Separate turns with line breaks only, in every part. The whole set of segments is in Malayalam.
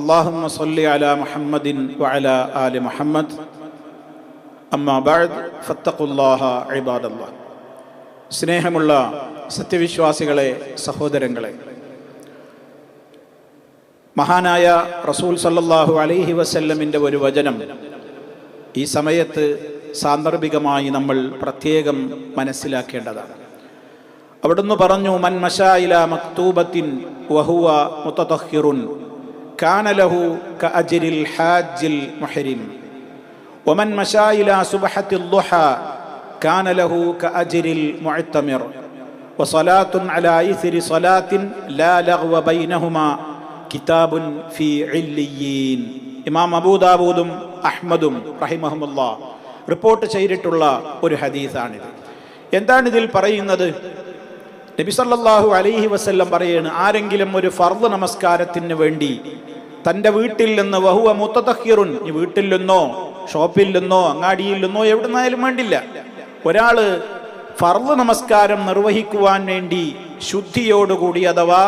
اللهم صل على محمد وعلى آل محمد أما بعد فاتقوا الله عباد الله സ്നേഹമുള്ള സത്യവിശ്വാസികളെ സഹോദരങ്ങളെ മഹാനായ റസൂൽ സല്ലല്ലാഹു അലൈഹി വസല്ലമിൻ്റെ ഒരു വചനം ഈ സമയത്ത് സാന്ദർഭികമായി നമ്മൾ പ്രത്യേകം മനസ്സിലാക്കേണ്ടതാണ് അവിടുന്ന് പറഞ്ഞു മൻ മശായില മക്തൂബത്തിൻ വഹുവ മുത്തതഹിറുൻ കാന ലഹു കഅജ്രിൽ ഹാജ്ജിൽ മുഹരിം ومن مشى إلى سبحة الضحى كان له كأجر المعتمر وصلاة على إثر صلاة لا لغو بينهما كتاب في عليين ഇമാം അബൂദാബൂദും അഹ്മദും റഹിമഹമുല്ല റിപ്പോർട്ട് ചെയ്തിട്ടുള്ള ഒരു ഹദീസാണിത് എന്താണ് ഇതിൽ പറയുന്നത് നബി സല്ലല്ലാഹു അലൈഹി വസല്ലം പറയാണ് ആരെങ്കിലും ഒരു ഫർദ് നമസ്കാരത്തിന് വേണ്ടി തന്റെ വീട്ടിൽ നിന്ന് വഹുവ മുത്തതഹിറുൻ ഈ വീട്ടിൽ നിന്നോ ഷോപ്പിൽ നിന്നോ അങ്ങാടിയിൽ നിന്നോ എവിടുന്നായാലും വേണ്ടില്ല. ഒരാൾ ഫർദ് നമസ്കാരം നിർവഹിക്കുവാൻ വേണ്ടി ശുദ്ധിയോടുകൂടി അഥവാ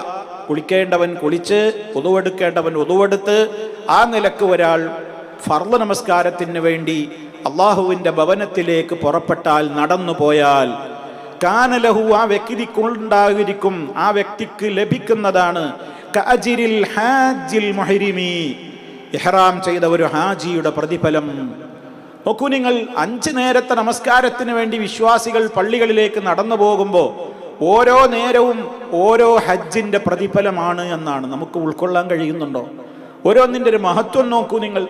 കുളിക്കേണ്ടവൻ കുളിച്ച് ഒതുവെടുക്കേണ്ടവൻ ഒതുവെടുത്ത് ആ നിലയ്ക്ക് ഒരാൾ ഫർദ് നമസ്കാരത്തിന് വേണ്ടി അള്ളാഹുവിന്റെ ഭവനത്തിലേക്ക് പുറപ്പെട്ടാൽ നടന്നു പോയാൽ കാനലഹു ആ വ്യക്തിക്കുണ്ടായിരിക്കും ആ വ്യക്തിക്ക് ലഭിക്കുന്നതാണ്. ഇഹ്റാം ചെയ്ത ഒരു ഹാജിയുടെ പ്രതിഫലം. നോക്കൂ നിങ്ങൾ അഞ്ച് നേരത്തെ നമസ്കാരത്തിന് വേണ്ടി വിശ്വാസികൾ പള്ളികളിലേക്ക് നടന്നു പോകുമ്പോൾ ഓരോ നേരവും ഓരോ ഹജ്ജിന്റെ പ്രതിഫലമാണ് എന്നാണ് നമുക്ക് ഉൾക്കൊള്ളാൻ കഴിയുന്നുണ്ടോ? ഓരോന്നിന്റെ ഒരു മഹത്വം നോക്കൂ നിങ്ങൾ.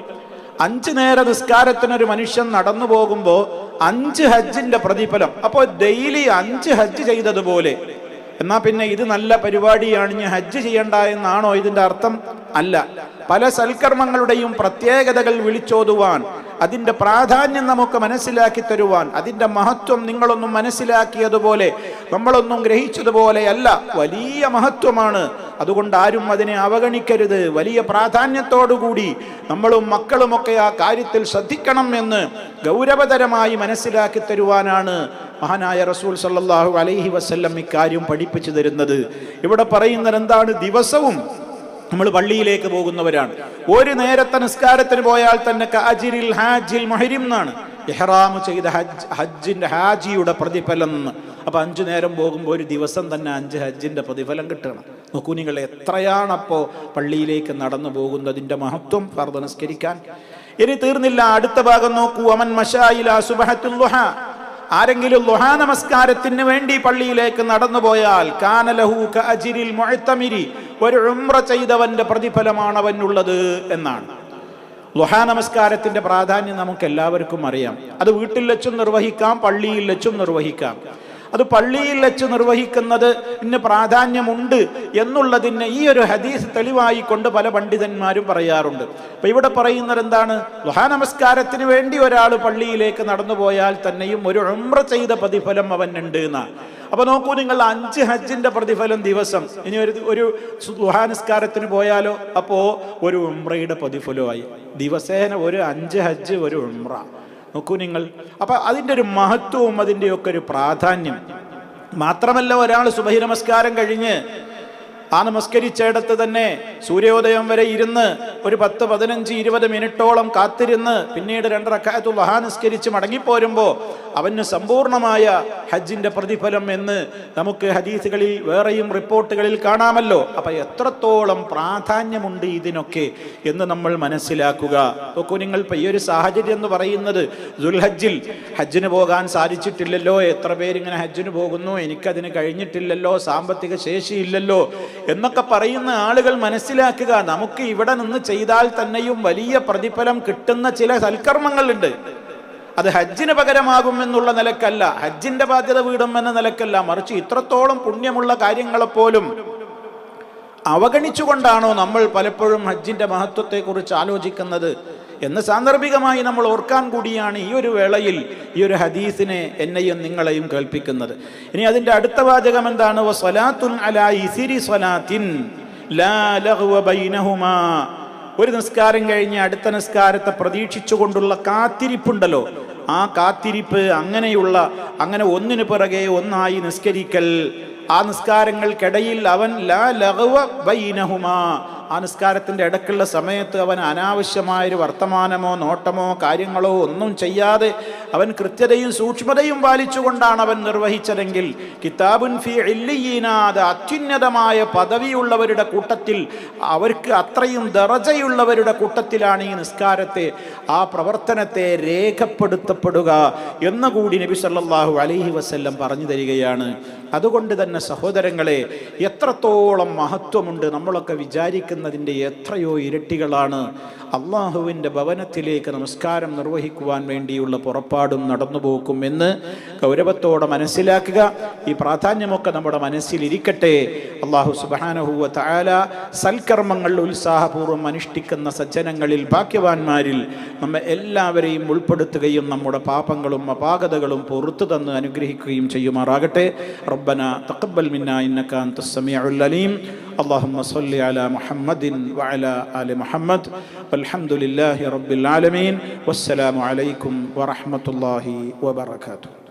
അഞ്ച് നേര നിസ്കാരത്തിനൊരു മനുഷ്യൻ നടന്നു പോകുമ്പോൾ അഞ്ച് ഹജ്ജിന്റെ പ്രതിഫലം. അപ്പോൾ ഡെയിലി അഞ്ച് ഹജ്ജ് ചെയ്തതുപോലെ. എന്നാ പിന്നെ ഇത് നല്ല പരിപാടിയാണ് ഇനി ഹജ്ജ് ചെയ്യണ്ട എന്നാണോ ഇതിന്റെ അർത്ഥം? അല്ല. പല സൽക്കർമ്മങ്ങളുടെയും പ്രത്യേകതകൾ വിളിച്ചോതുവാൻ അതിന്റെ പ്രാധാന്യം നമുക്ക് മനസ്സിലാക്കി തരുവാൻ അതിന്റെ മഹത്വം നിങ്ങളൊന്നും മനസ്സിലാക്കിയതുപോലെ നമ്മളൊന്നും ഗ്രഹിച്ചതുപോലെ അല്ല. വലിയ മഹത്വമാണ്. അതുകൊണ്ട് ആരും അതിനെ അവഗണിക്കരുത്. വലിയ പ്രാധാന്യത്തോടുകൂടി നമ്മളും മക്കളുമൊക്കെ ആ കാര്യത്തിൽ ശ്രദ്ധിക്കണം എന്ന് ഗൗരവതരമായി മനസ്സിലാക്കി തരുവാനാണ് മഹാനായ റസൂൽ സല്ലാഹു അലൈഹി വസ്ല്ലം ഇക്കാര്യം പഠിപ്പിച്ചു തരുന്നത്. ഇവിടെ പറയുന്നത് എന്താണ് ദിവസവും നമ്മൾ പള്ളിയിലേക്ക് പോകുന്നവരാണ്. ഒരു നേരത്തെ നിസ്കാരത്തിന് പോയാൽ തന്നെ കാജിരിൽ ഹാജിൽ മഹരിം എന്നാണ്. എഹ്റാമ് ചെയ്ത ഹജ്ജ് ഹജ്ജിന്റെ ഹാജിയുടെ പ്രതിഫലം എന്ന്. അപ്പൊ അഞ്ചു നേരം പോകുമ്പോൾ ഒരു ദിവസം തന്നെ അഞ്ച് ഹജ്ജിന്റെ പ്രതിഫലം കിട്ടണം. നോക്കൂ നിങ്ങൾ എത്രയാണപ്പോ പള്ളിയിലേക്ക് നടന്നു പോകുന്നതിന്റെ മഹത്വം ഫർദ് നിസ്കരിക്കാൻ. ഇനി തീർന്നില്ല. അടുത്ത ഭാഗം നോക്കൂ. അമൻ മഷായില സുബഹത്തുൽ ആരെങ്കിലും ലുഹാ നമസ്കാരത്തിന് വേണ്ടി പള്ളിയിലേക്ക് നടന്നു പോയാൽ കാനലഹു കഅജിരിൽ ഒരു ഉംറ ചെയ്തവന്റെ പ്രതിഫലമാണ് അവനുള്ളത് എന്നാണ്. ലുഹാ നമസ്കാരത്തിന്റെ പ്രാധാന്യം നമുക്ക് എല്ലാവർക്കും അറിയാം. അത് വീട്ടിൽ വെച്ചും നിർവഹിക്കാം പള്ളിയിൽ വെച്ചും നിർവഹിക്കാം. അത് പള്ളിയിൽ വെച്ച് നിർവഹിക്കുന്നത് ഇന്ന് പ്രാധാന്യമുണ്ട് എന്നുള്ളതിന് ഈ ഒരു ഹദീസ് തെളിവായി കൊണ്ട് പല പണ്ഡിതന്മാരും പറയാറുണ്ട്. അപ്പൊ ഇവിടെ പറയുന്നത് എന്താണ്? ലുഹാ വേണ്ടി ഒരാൾ പള്ളിയിലേക്ക് നടന്നു പോയാൽ തന്നെയും ഒരു ഉംറ ചെയ്ത പ്രതിഫലം അവൻ ഉണ്ട് എന്നാ. അപ്പൊ നോക്കൂ നിങ്ങൾ അഞ്ച് ഹജ്ജിന്റെ പ്രതിഫലം ദിവസം. ഇനി ഒരു ഒരു ദുഹാനസ്കാരത്തിന് പോയാലോ? അപ്പോ ഒരു ഉമ്രയുടെ പ്രതിഫലമായി. ദിവസേന ഒരു അഞ്ച് ഹജ്ജ് ഒരു ഉംറ. നോക്കൂ നിങ്ങൾ. അപ്പൊ അതിന്റെ ഒരു മഹത്വവും അതിന്റെയൊക്കെ ഒരു പ്രാധാന്യം. മാത്രമല്ല ഒരാൾ സുബഹി നമസ്കാരം കഴിഞ്ഞ് ആ നമസ്കരിച്ചയിടത്ത് തന്നെ സൂര്യോദയം വരെ ഇരുന്ന് ഒരു പത്ത് പതിനഞ്ച് ഇരുപത് മിനിറ്റോളം കാത്തിരുന്ന് പിന്നീട് രണ്ട് റക്കായത്തു വഹാ നിസ്കരിച്ച് മടങ്ങിപ്പോരുമ്പോൾ അവന് സമ്പൂർണമായ ഹജ്ജിന്റെ പ്രതിഫലം എന്ന് നമുക്ക് ഹദീസുകളിൽ വേറെയും റിപ്പോർട്ടുകളിൽ കാണാമല്ലോ. അപ്പൊ എത്രത്തോളം പ്രാധാന്യമുണ്ട് ഇതിനൊക്കെ എന്ന് നമ്മൾ മനസ്സിലാക്കുക. നോക്കൂ നിങ്ങൾ ഇപ്പൊ ഈ ഒരു സാഹചര്യം എന്ന് പറയുന്നത് ദുൽഹജ്ജിൽ ഹജ്ജിന് പോകാൻ സാധിച്ചിട്ടില്ലല്ലോ എത്ര പേരിങ്ങനെ ഹജ്ജിന് പോകുന്നു എനിക്കതിന് കഴിഞ്ഞിട്ടില്ലല്ലോ സാമ്പത്തിക ശേഷിയില്ലല്ലോ എന്നൊക്കെ പറയുന്ന ആളുകൾ മനസ്സിലാക്കുക നമുക്ക് ഇവിടെ നിന്ന് ചെയ്താൽ തന്നെയും വലിയ പ്രതിഫലം കിട്ടുന്ന ചില സൽക്കർമ്മങ്ങളുണ്ട്. അത് ഹജ്ജിന് പകരമാകും എന്നുള്ള നിലക്കല്ല ഹജ്ജിന്റെ ബാധ്യത വീടും എന്ന നിലക്കല്ല. മറിച്ച് ഇത്രത്തോളം പുണ്യമുള്ള കാര്യങ്ങളെപ്പോലും അവഗണിച്ചുകൊണ്ടാണോ നമ്മൾ പലപ്പോഴും ഹജ്ജിന്റെ മഹത്വത്തെക്കുറിച്ച് ആലോചിക്കുന്നത്? എന്ന് സാന്ദർഭികമായി നമ്മൾ ഓർക്കാൻ കൂടിയാണ് ഈ ഒരു വേളയിൽ ഈ ഒരു ഹദീസിനെ എന്നെയും നിങ്ങളെയും കേൾപ്പിക്കുന്നത്. ഇനി അതിന്റെ അടുത്ത വാചകം എന്താണ്? ഒരു നിസ്കാരം കഴിഞ്ഞ് അടുത്ത നിസ്കാരത്തെ പ്രതീക്ഷിച്ചുകൊണ്ടുള്ള കാത്തിരിപ്പുണ്ടല്ലോ. ആ കാത്തിരിപ്പ് അങ്ങനെയുള്ള അങ്ങനെ ഒന്നിനു പിറകെ ഒന്നായി നിസ്കരിക്കൽ ആ നിസ്കാരങ്ങൾക്കിടയിൽ അവൻ ലാ ബൈനഹുമാ. ആ നിസ്കാരത്തിന്റെ ഇടക്കുള്ള സമയത്ത് അവൻ അനാവശ്യമായൊരു വർത്തമാനമോ നോട്ടമോ കാര്യങ്ങളോ ഒന്നും ചെയ്യാതെ അവൻ കൃത്യതയും സൂക്ഷ്മതയും പാലിച്ചുകൊണ്ടാണ് അവൻ നിർവഹിച്ചതെങ്കിൽ കിതാബുൻ ഫി അത് അത്യുന്നതമായ പദവിയുള്ളവരുടെ കൂട്ടത്തിൽ അവർക്ക് അത്രയും ദറജയുള്ളവരുടെ കൂട്ടത്തിലാണ് ഈ നിസ്കാരത്തെ ആ പ്രവർത്തനത്തെ രേഖപ്പെടുത്തപ്പെടുക എന്നുകൂടി നബി സല്ലാഹു അലൈഹി വസ്ല്ലം പറഞ്ഞു തരികയാണ്. അതുകൊണ്ട് തന്നെ സഹോദരങ്ങളെ എത്രത്തോളം മഹത്വമുണ്ട് നമ്മളൊക്കെ വിചാരിക്കുന്നതിന്റെ എത്രയോ ഇരട്ടികളാണ്. അള്ളാഹുവിന്റെ ഭവനത്തിലേക്ക് നമസ്കാരം നിർവഹിക്കുവാൻ വേണ്ടിയുള്ള പുറപ്പാടും നടന്നുപോക്കും എന്ന് ഗൗരവത്തോടെ മനസ്സിലാക്കുക. ഈ പ്രാധാന്യമൊക്കെ നമ്മുടെ മനസ്സിലിരിക്കട്ടെ. അള്ളാഹു സുബാനഹുവ താല സൽക്കർമ്മങ്ങൾ ഉത്സാഹപൂർവം അനുഷ്ഠിക്കുന്ന സജ്ജനങ്ങളിൽ ഭാഗ്യവാന്മാരിൽ നമ്മെ എല്ലാവരെയും ഉൾപ്പെടുത്തുകയും നമ്മുടെ പാപങ്ങളും അപാകതകളും പുറത്തു തന്ന് അനുഗ്രഹിക്കുകയും ചെയ്യുമാറാകട്ടെ. റബ്ബന تقبل منا إنك أنت السميع العليم. اللهم صل على محمد وعلى آل محمد. والحمد لله رب العالمين. والسلام عليكم ورحمة الله وبركاته.